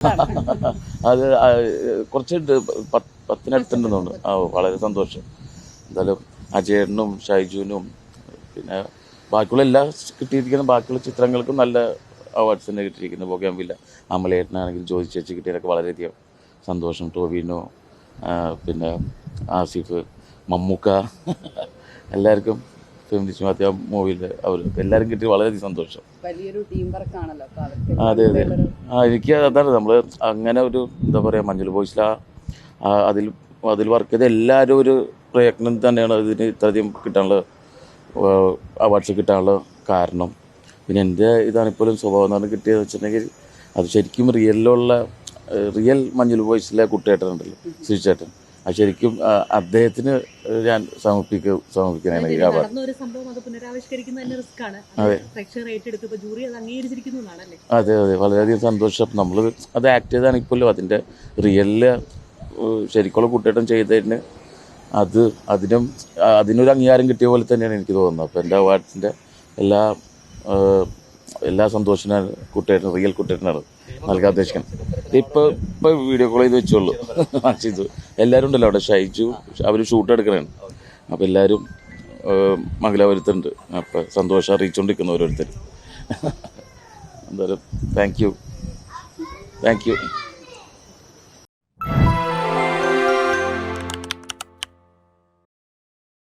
അത് കുറച്ച് കുറച്ചുണ്ട് പത്ത് പത്തിനടുത്തുണ്ടെന്ന് തോന്നുന്നു ആ വളരെ സന്തോഷം. എന്തായാലും അജയനും ഷൈജുവിനും പിന്നെ ബാക്കിയുള്ള എല്ലാ കിട്ടിയിരിക്കുന്ന ബാക്കിയുള്ള ചിത്രങ്ങൾക്കും നല്ല അവാർഡ്സ് തന്നെ കിട്ടിയിരിക്കുന്നു. ബോഗാമ്പില്ല അമലേട്ടനാണെങ്കിൽ ജോലി ചേച്ചി കിട്ടിയതൊക്കെ വളരെയധികം സന്തോഷം. ടോവിനോ പിന്നെ ആസിഫ് മമ്മൂക്ക എല്ലാവർക്കും ഫെമിനിസ്റ്റ് മാത്യ മൂവിയിൽ അവർ എല്ലാവരും കിട്ടി വളരെയധികം സന്തോഷം. വലിയൊരു ടീം വർക്ക് ആണല്ലോ അപ്പൊ അതെ അതെ. ആ എനിക്ക് അതാണ് നമ്മൾ അങ്ങനെ ഒരു എന്താ പറയുക മഞ്ഞൾ ബോയ്സിൽ അതിൽ അതിൽ വർക്ക് ചെയ്ത എല്ലാവരും ഒരു പ്രയത്നം തന്നെയാണ് ഇതിന് ഇത്രയധികം കിട്ടാനുള്ള അവാർഡ്സ് കിട്ടാനുള്ള കാരണം. പിന്നെ എന്റെ ഇതാണ് ഇപ്പോഴും സ്വഭാവം എന്ന് പറഞ്ഞാൽ കിട്ടിയതെന്ന് വെച്ചിട്ടുണ്ടെങ്കിൽ അത് ശരിക്കും റിയലിലുള്ള റിയൽ മഞ്ഞൾ ബോയ്സിലെ കുട്ടിയേട്ടനുണ്ടല്ലോ ശ്രീചേട്ടൻ. അത് ശരിക്കും അദ്ദേഹത്തിന് ഞാൻ സമർപ്പിക്ക സംഭവം അത് അതെ. വളരെയധികം സന്തോഷം. നമ്മൾ അത് ആക്ട് ചെയ്താണ് ഇപ്പോഴും. അതിന്റെ റിയലിൽ ശരിക്കുള്ള കുട്ടിയേട്ടൻ ചെയ്തതിന് അത് അതിനും അതിനൊരു അംഗീകാരം കിട്ടിയ പോലെ തന്നെയാണ് എനിക്ക് തോന്നുന്നത്. അപ്പോൾ എന്റെ അവാർഡ്സിന്റെ എല്ലാ എല്ലാ സന്തോഷത്തിനാണ് കുട്ടിയേട്ടൻ റിയൽ നൽകാൻ ഉദ്ദേശിക്കുന്നത് ഇപ്പോൾ ഇപ്പോൾ വീഡിയോ കോൾ ചെയ്ത് വെച്ചോളൂ. ചെയ്തു. എല്ലാവരും ഉണ്ടല്ലോ അവിടെ. ഷയിച്ചു അവർ ഷൂട്ട് എടുക്കണേ. അപ്പോൾ എല്ലാവരും മംഗലാപുരത്തുണ്ട്. അപ്പോൾ സന്തോഷം അറിയിച്ചുകൊണ്ടിരിക്കുന്നു ഓരോരുത്തർ എന്തായാലും താങ്ക് യു താങ്ക് യു